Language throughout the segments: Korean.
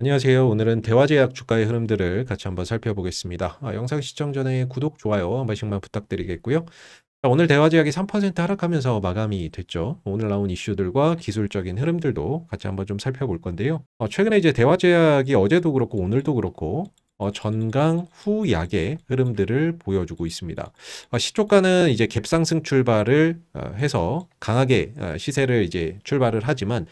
안녕하세요. 오늘은 대화제약 주가의 흐름들을 같이 한번 살펴보겠습니다. 아, 영상 시청 전에 구독, 좋아요 한 번씩만 부탁드리겠고요. 자, 오늘 대화제약이 3% 하락하면서 마감이 됐죠. 오늘 나온 이슈들과 기술적인 흐름들도 같이 한번 좀 살펴볼 건데요. 어, 최근에 이제 대화제약이 어제도 그렇고 오늘도 그렇고 어, 전강 후 약의 흐름들을 보여주고 있습니다. 어, 시초가는 이제 갭상승 출발을 어, 해서 강하게 어, 시세를 이제 출발을 하지만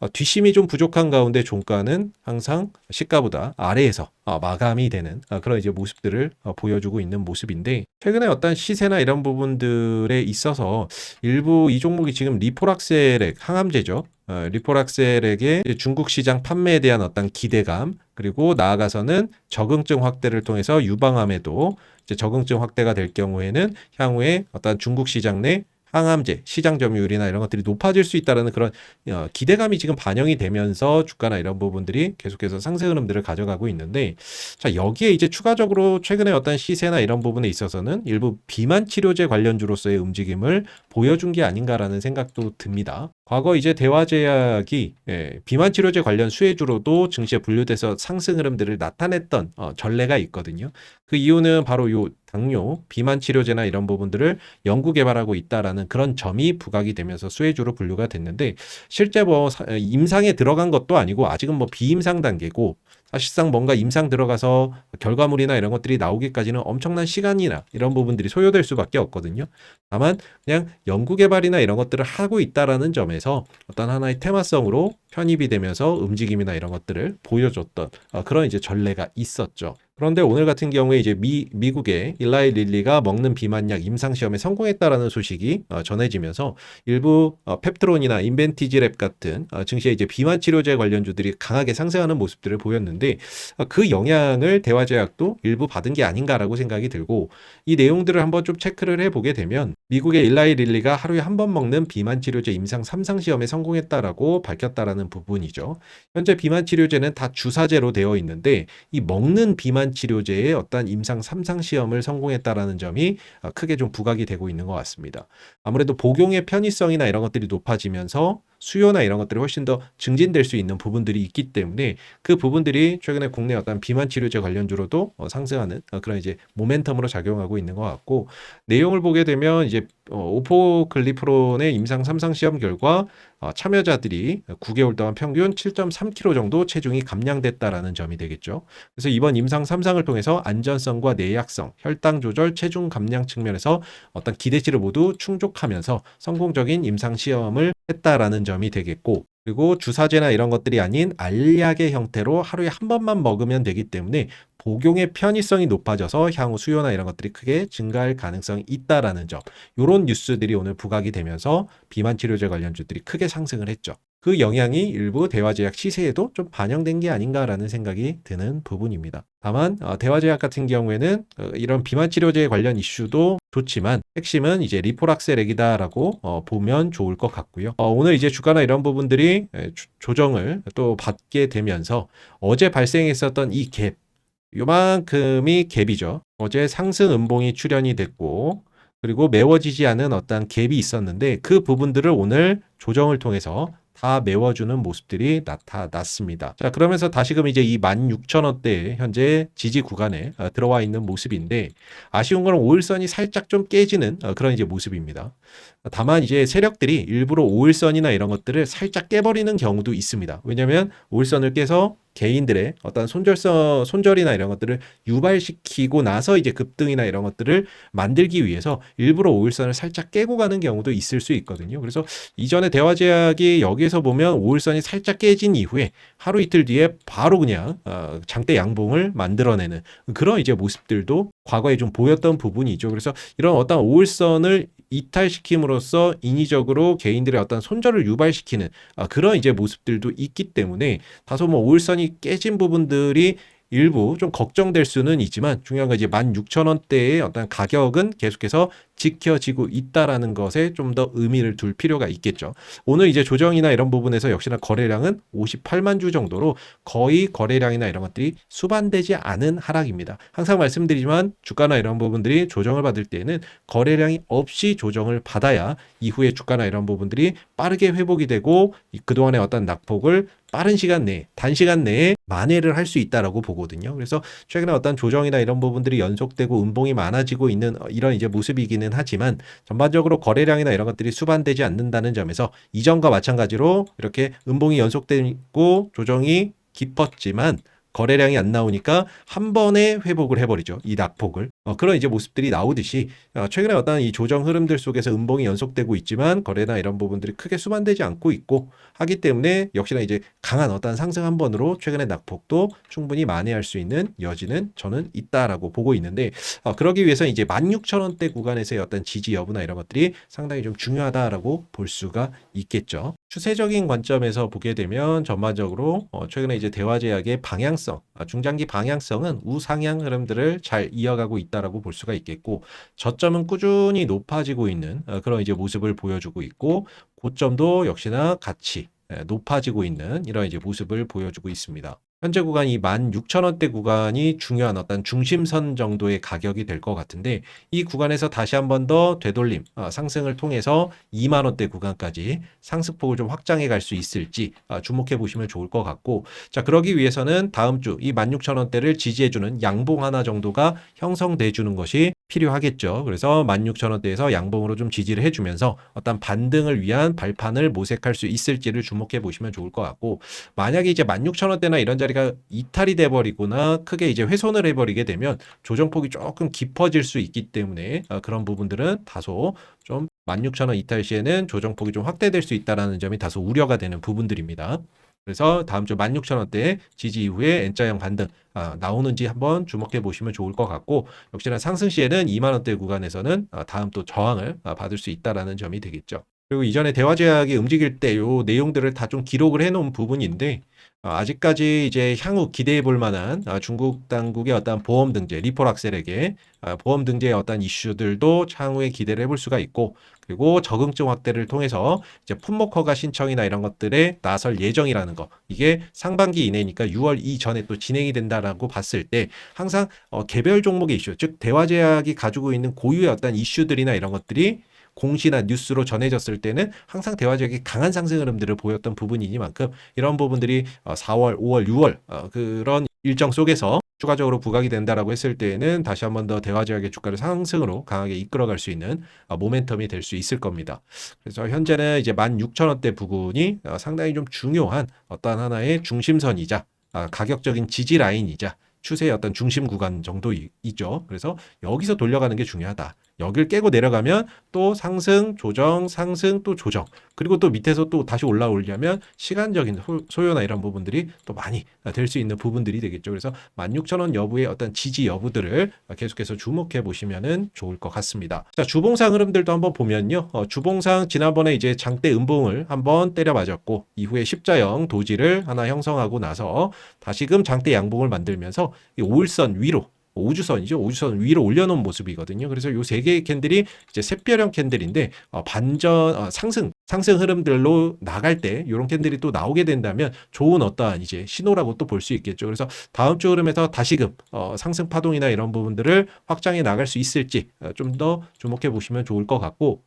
어, 뒷심이 좀 부족한 가운데 종가는 항상 시가보다 아래에서 어, 마감이 되는 어, 그런 이제 모습들을 어, 보여주고 있는 모습인데 최근에 어떤 시세나 이런 부분들에 있어서 일부 이 종목이 지금 리포락셀의 항암제죠. 어, 리포락셀에게 중국 시장 판매에 대한 어떤 기대감 그리고 나아가서는 적응증 확대를 통해서 유방암에도 이제 적응증 확대가 될 경우에는 향후에 어떤 중국 시장 내 항암제 시장 점유율이나 이런 것들이 높아질 수 있다는 그런 어, 기대감이 지금 반영이 되면서 주가나 이런 부분들이 계속해서 상승 흐름들을 가져가고 있는데 자 여기에 이제 추가적으로 최근에 어떤 시세나 이런 부분에 있어서는 일부 비만 치료제 관련주로서의 움직임을 보여준 게 아닌가라는 생각도 듭니다. 과거 이제 대화제약이 예, 비만 치료제 관련 수혜주로도 증시에 분류돼서 상승 흐름들을 나타냈던 어, 전례가 있거든요. 그 이유는 바로 요 당뇨, 비만 치료제나 이런 부분들을 연구 개발하고 있다라는 그런 점이 부각이 되면서 수혜주로 분류가 됐는데 실제 뭐 사- 임상에 들어간 것도 아니고 아직은 뭐 비임상 단계고 사실상 뭔가 임상 들어가서 결과물이나 이런 것들이 나오기까지는 엄청난 시간이나 이런 부분들이 소요될 수밖에 없거든요. 다만 그냥 연구 개발이나 이런 것들을 하고 있다라는 점에서 어떤 하나의 테마성으로 편입이 되면서 움직임이나 이런 것들을 보여줬던 어, 그런 이제 전례가 있었죠. 그런데 오늘 같은 경우에 이제 미, 미국의 일라이 릴리가 먹는 비만약 임상시험에 성공했다라는 소식이 어, 전해지면서 일부 어, 펩트론이나 인벤티지랩 같은 어, 증시에 이제 비만 치료제 관련주들이 강하게 상승하는 모습들을 보였는데 어, 그 영향을 대화제약도 일부 받은 게 아닌가라고 생각이 들고 이 내용들을 한번 좀 체크를 해보게 되면 미국의 일라이 릴리가 하루에 한 번 먹는 비만 치료제 임상 3상 시험에 성공했다라고 밝혔다라는 부분이죠. 현재 비만 치료제는 다 주사제로 되어 있는데 이 먹는 비만 치료제의 어떤 임상 3상 시험을 성공했다라는 점이 어, 크게 좀 부각이 되고 있는 것 같습니다. 아무래도 복용의 편의성이나 이런 것들이 높아지면서 수요나 이런 것들이 훨씬 더 증진될 수 있는 부분들이 있기 때문에 그 부분들이 최근에 국내 어떤 비만 치료제 관련주로도 어, 상승하는 어, 그런 이제 모멘텀으로 작용하고 있는 것 같고 내용을 보게 되면 이제 어, 오포글리프론의 임상 3상 시험 결과 어, 참여자들이 9개월 동안 평균 7.3kg 정도 체중이 감량됐다라는 점이 되겠죠. 그래서 이번 임상 3상을 통해서 안전성과 내약성, 혈당 조절, 체중 감량 측면에서 어떤 기대치를 모두 충족하면서 성공적인 임상 시험을 했다라는 점이 되겠고 그리고 주사제나 이런 것들이 아닌 알약의 형태로 하루에 한 번만 먹으면 되기 때문에 복용의 편의성이 높아져서 향후 수요나 이런 것들이 크게 증가할 가능성이 있다라는 점. 요런 뉴스들이 오늘 부각이 되면서 비만 치료제 관련주들이 크게 상승을 했죠. 그 영향이 일부 대화제약 시세에도 좀 반영된 게 아닌가라는 생각이 드는 부분입니다. 다만 어, 대화제약 같은 경우에는 어, 이런 비만 치료제 관련 이슈도 좋지만 핵심은 이제 리포락셀액이다라고 어, 보면 좋을 것 같고요. 어, 오늘 이제 주가나 이런 부분들이 조정을 또 받게 되면서 어제 발생했었던 이 갭, 요만큼이 갭이죠. 어제 상승 음봉이 출현이 됐고 그리고 메워지지 않은 어떤 갭이 있었는데 그 부분들을 오늘 조정을 통해서 다 메워주는 모습들이 나타났습니다. 자, 그러면서 다시금 이제 이 16,000원대 현재 지지 구간에 어, 들어와 있는 모습인데 아쉬운 건 5일선이 살짝 좀 깨지는 어, 그런 이제 모습입니다. 다만 이제 세력들이 일부러 5일선이나 이런 것들을 살짝 깨버리는 경우도 있습니다. 왜냐하면 5일선을 깨서 개인들의 어떤 손절서 손절이나 이런 것들을 유발시키고 나서 이제 급등이나 이런 것들을 만들기 위해서 일부러 5일선을 살짝 깨고 가는 경우도 있을 수 있거든요. 그래서 이전에 대화제약이 여기에서 보면 5일선이 살짝 깨진 이후에 하루 이틀 뒤에 바로 그냥 어, 장대 양봉을 만들어내는 그런 이제 모습들도 과거에 좀 보였던 부분이죠. 그래서 이런 어떤 5일선을 이탈시킴으로써 인위적으로 개인들의 어떤 손절을 유발시키는 아, 그런 이제 모습들도 있기 때문에 다소 뭐 5일선이 깨진 부분들이 일부 좀 걱정될 수는 있지만 중요한 건 이제 16,000원대의 어떤 가격은 계속해서 지켜지고 있다라는 것에 좀 더 의미를 둘 필요가 있겠죠. 오늘 이제 조정이나 이런 부분에서 역시나 거래량은 58만 주 정도로 거의 거래량이나 이런 것들이 수반되지 않은 하락입니다. 항상 말씀드리지만 주가나 이런 부분들이 조정을 받을 때에는 거래량이 없이 조정을 받아야 이후에 주가나 이런 부분들이 빠르게 회복이 되고 이 그동안의 어떤 낙폭을 빠른 시간 내에 단시간 내에 만회를 할 수 있다라고 보거든요. 그래서 최근에 어떤 조정이나 이런 부분들이 연속되고 음봉이 많아지고 있는 어, 이런 이제 모습이기는 하지만 전반적으로 거래량이나 이런 것들이 수반되지 않는다는 점에서 이전과 마찬가지로 이렇게 음봉이 연속되고 조정이 깊었지만 거래량이 안 나오니까 한 번에 회복을 해버리죠. 이 낙폭을. 어, 그런 이제 모습들이 나오듯이 어, 최근에 어떤 이 조정 흐름들 속에서 음봉이 연속되고 있지만 거래나 이런 부분들이 크게 수반되지 않고 있고 하기 때문에 역시나 이제 강한 어떤 상승 한 번으로 최근의 낙폭도 충분히 만회할 수 있는 여지는 저는 있다라고 보고 있는데 어, 그러기 위해서 이제 16,000원대 구간에서의 어떤 지지 여부나 이런 것들이 상당히 좀 중요하다라고 볼 수가 있겠죠. 추세적인 관점에서 보게 되면 전반적으로 어, 최근에 이제 대화제약의 방향성, 아, 중장기 방향성은 우상향 흐름들을 잘 이어가고 있다 라고 볼 수가 있겠고 저점은 꾸준히 높아지고 있는 어, 그런 이제 모습을 보여주고 있고 고점도 역시나 같이 예, 높아지고 있는 이런 이제 모습을 보여주고 있습니다. 현재 구간 이 16,000원대 구간이 중요한 어떤 중심선 정도의 가격이 될 것 같은데 이 구간에서 다시 한 번 더 되돌림 어, 상승을 통해서 2만 원대 구간까지 상승폭을 좀 확장해 갈 수 있을지 어, 주목해 보시면 좋을 것 같고 자 그러기 위해서는 다음 주 이 16,000원대를 지지해 주는 양봉 하나 정도가 형성돼 주는 것이 필요하겠죠. 그래서 16,000원대에서 양봉으로 좀 지지를 해주면서 어떤 반등을 위한 발판을 모색할 수 있을지를 주목해 보시면 좋을 것 같고 만약에 이제 16,000원대나 이런 자리가 이탈이 돼버리거나 크게 이제 훼손을 해버리게 되면 조정폭이 조금 깊어질 수 있기 때문에 어, 그런 부분들은 다소 좀 16,000원 이탈 시에는 조정폭이 좀 확대될 수 있다라는 점이 다소 우려가 되는 부분들입니다. 그래서 다음 주 16,000원대 지지 이후에 N자형 반등 아, 나오는지 한번 주목해 보시면 좋을 것 같고 역시나 상승 시에는 2만 원대 구간에서는 아, 다음 또 저항을 아, 받을 수 있다라는 점이 되겠죠. 그리고 이전에 대화제약이 움직일 때 요 내용들을 다 좀 기록을 해 놓은 부분인데 어, 아직까지 이제 향후 기대해 볼 만한 아, 중국 당국의 어떤 보험 등재, 리포락셀에게 아, 보험 등재의 어떤 이슈들도 향후에 기대를 해볼 수가 있고 그리고 적응증 확대를 통해서 이제 품목 허가 신청이나 이런 것들에 나설 예정이라는 거 이게 상반기 이내니까 6월 이전에 또 진행이 된다라고 봤을 때 항상 어, 개별 종목의 이슈 즉 대화제약이 가지고 있는 고유의 어떤 이슈들이나 이런 것들이 공시나 뉴스로 전해졌을 때는 항상 대화적이 강한 상승 흐름들을 보였던 부분이니만큼 이런 부분들이 어, 4월, 5월, 6월 어, 그런 일정 속에서 추가적으로 부각이 된다라고 했을 때에는 다시 한번 더 대화제약의 주가를 상승으로 강하게 이끌어갈 수 있는 어, 모멘텀이 될 수 있을 겁니다. 그래서 현재는 이제 16,000원대 부근이 어, 상당히 좀 중요한 어떤 하나의 중심선이자 아, 가격적인 지지 라인이자 추세의 어떤 중심 구간 정도 있죠. 그래서 여기서 돌려가는 게 중요하다. 여기를 깨고 내려가면 또 상승, 조정, 상승, 또 조정. 그리고 또 밑에서 또 다시 올라오려면 시간적인 소요나 이런 부분들이 또 많이 될 수 있는 부분들이 되겠죠. 그래서 16,000원 여부의 어떤 지지 여부들을 계속해서 주목해 보시면은 좋을 것 같습니다. 자, 주봉상 흐름들도 한번 보면요. 어, 주봉상 지난번에 이제 장대 음봉을 한번 때려 맞았고 이후에 십자형 도지를 하나 형성하고 나서 다시금 장대 양봉을 만들면서 이 5일선 위로 우주선이죠. 우주선 위로 올려놓은 모습이거든요. 그래서 요 세 개의 캔들이 이제 샛별형 캔들인데 어, 반전 어, 상승 상승 흐름들로 나갈 때 이런 캔들이 또 나오게 된다면 좋은 어떠한 이제 신호라고 또 볼 수 있겠죠. 그래서 다음 주 흐름에서 다시금 어, 상승 파동이나 이런 부분들을 확장해 나갈 수 있을지 어, 좀더 주목해 보시면 좋을 것 같고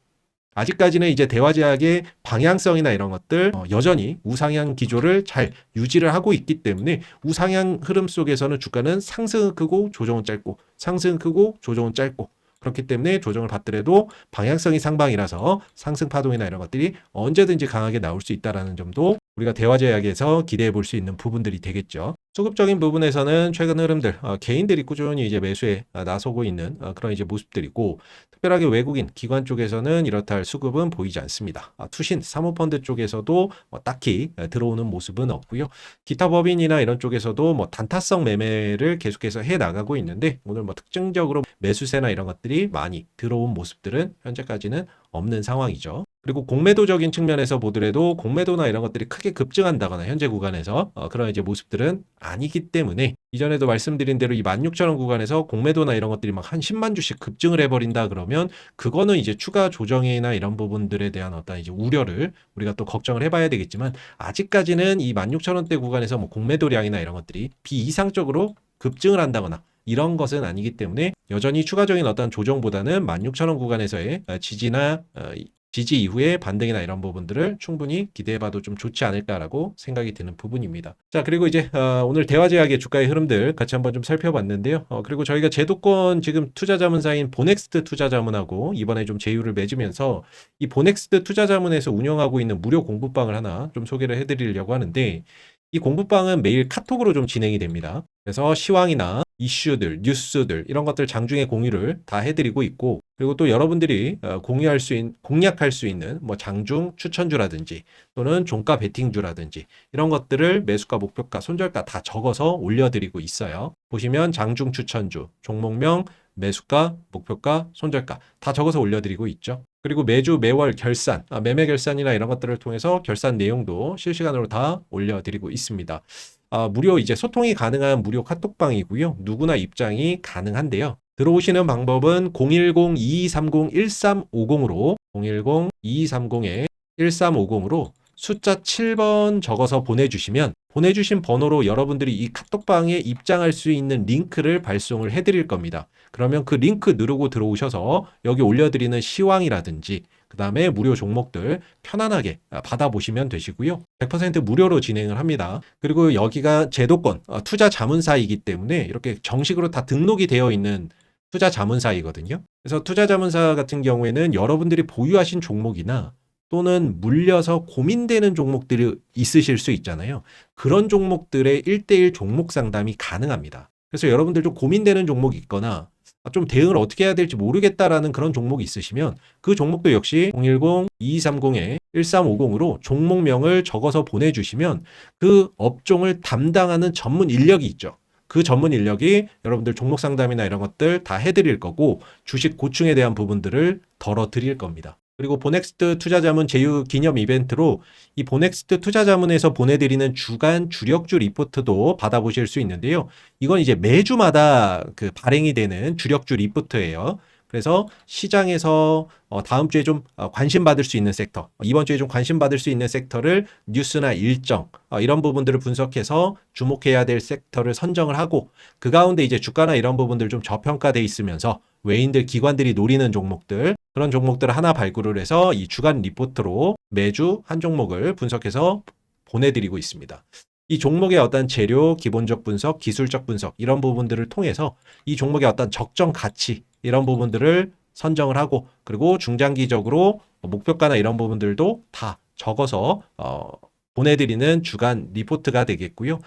아직까지는 이제 대화제약의 방향성이나 이런 것들 어, 여전히 우상향 기조를 잘 유지를 하고 있기 때문에 우상향 흐름 속에서는 주가는 상승은 크고 조정은 짧고 상승은 크고 조정은 짧고 그렇기 때문에 조정을 받더라도 방향성이 상방이라서 상승 파동이나 이런 것들이 언제든지 강하게 나올 수 있다라는 점도 우리가 대화제약에서 기대해 볼 수 있는 부분들이 되겠죠. 수급적인 부분에서는 최근 흐름들 어, 개인들이 꾸준히 이제 매수에 어, 나서고 있는 어, 그런 이제 모습들이고 특별하게 외국인 기관 쪽에서는 이렇다 할 수급은 보이지 않습니다. 아, 투신 사모펀드 쪽에서도 뭐 딱히 어, 들어오는 모습은 없고요. 기타 법인이나 이런 쪽에서도 뭐 단타성 매매를 계속해서 해 나가고 있는데 오늘 뭐 특징적으로 매수세나 이런 것들이 많이 들어온 모습들은 현재까지는 없는 상황이죠. 그리고 공매도적인 측면에서 보더라도 공매도나 이런 것들이 크게 급증한다거나 현재 구간에서 어, 그런 이제 모습들은 아니기 때문에 이전에도 말씀드린 대로 이 16,000원 구간에서 공매도나 이런 것들이 막 한 10만 주씩 급증을 해버린다 그러면 그거는 이제 추가 조정이나 이런 부분들에 대한 어떤 이제 우려를 우리가 또 걱정을 해봐야 되겠지만 아직까지는 이 16,000원대 구간에서 뭐 공매도량이나 이런 것들이 비이상적으로 급증을 한다거나 이런 것은 아니기 때문에 여전히 추가적인 어떤 조정보다는 16,000원 구간에서의 지지나 어, 지지 이후에 반등이나 이런 부분들을 충분히 기대해봐도 좀 좋지 않을까라고 생각이 드는 부분입니다. 자 그리고 이제 어, 오늘 대화제약의 주가의 흐름들 같이 한번 좀 살펴봤는데요. 어, 그리고 저희가 제도권 지금 투자자문사인 보넥스트 투자자문하고 이번에 좀 제휴를 맺으면서 이 보넥스트 투자자문에서 운영하고 있는 무료 공부방을 하나 좀 소개를 해드리려고 하는데 이 공부방은 매일 카톡으로 좀 진행이 됩니다. 그래서 시황이나 이슈들, 뉴스들 이런 것들 장중에 공유를 다 해드리고 있고 그리고 또 여러분들이 어, 공유할 수 있는 공략할 수 있는 뭐 장중 추천주라든지 또는 종가 베팅주라든지 이런 것들을 매수가, 목표가, 손절가 다 적어서 올려드리고 있어요. 보시면 장중 추천주, 종목명, 매수가, 목표가, 손절가 다 적어서 올려드리고 있죠. 그리고 매주 매월 결산, 아, 매매 결산이나 이런 것들을 통해서 결산 내용도 실시간으로 다 올려드리고 있습니다. 아, 무료 이제 소통이 가능한 무료 카톡방이고요. 누구나 입장이 가능한데요. 들어오시는 방법은 010-2230-1350으로 010-2230-1350으로 숫자 7번 적어서 보내주시면 보내주신 번호로 여러분들이 이 카톡방에 입장할 수 있는 링크를 발송을 해드릴 겁니다. 그러면 그 링크 누르고 들어오셔서 여기 올려드리는 시황이라든지 그 다음에 무료 종목들 편안하게 받아보시면 되시고요. 100% 무료로 진행을 합니다. 그리고 여기가 제도권 어, 투자 자문사이기 때문에 이렇게 정식으로 다 등록이 되어 있는 투자 자문사이거든요. 그래서 투자 자문사 같은 경우에는 여러분들이 보유하신 종목이나 또는 물려서 고민되는 종목들이 있으실 수 있잖아요. 그런 종목들의 1대1 종목 상담이 가능합니다. 그래서 여러분들 좀 고민되는 종목이 있거나 아, 좀 대응을 어떻게 해야 될지 모르겠다라는 그런 종목이 있으시면 그 종목도 역시 010-2230-1350으로 종목명을 적어서 보내주시면 그 업종을 담당하는 전문 인력이 있죠. 그 전문 인력이 여러분들 종목 상담이나 이런 것들 다 해드릴 거고 주식 고충에 대한 부분들을 덜어 드릴 겁니다. 그리고 보넥스트 투자자문 제휴 기념 이벤트로 이 보넥스트 투자자문에서 보내드리는 주간 주력주 리포트도 받아보실 수 있는데요. 이건 이제 매주마다 그 발행이 되는 주력주 리포트예요. 그래서 시장에서 어, 다음 주에 좀 어, 관심 받을 수 있는 섹터, 이번 주에 좀 관심 받을 수 있는 섹터를 뉴스나 일정 어, 이런 부분들을 분석해서 주목해야 될 섹터를 선정을 하고 그 가운데 이제 주가나 이런 부분들 좀 저평가돼 있으면서 외인들 기관들이 노리는 종목들 그런 종목들을 하나 발굴을 해서 이 주간 리포트로 매주 한 종목을 분석해서 보내드리고 있습니다. 이 종목의 어떤 재료, 기본적 분석, 기술적 분석 이런 부분들을 통해서 이 종목의 어떤 적정 가치 이런 부분들을 선정을 하고 그리고 중장기적으로 목표가나 이런 부분들도 다 적어서 어, 보내드리는 주간 리포트가 되겠고요.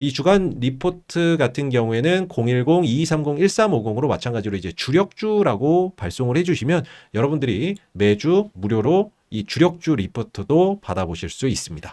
이 주간 리포트 같은 경우에는 010-2230-1350으로 마찬가지로 이제 주력주라고 발송을 해주시면 여러분들이 매주 무료로 이 주력주 리포트도 받아보실 수 있습니다.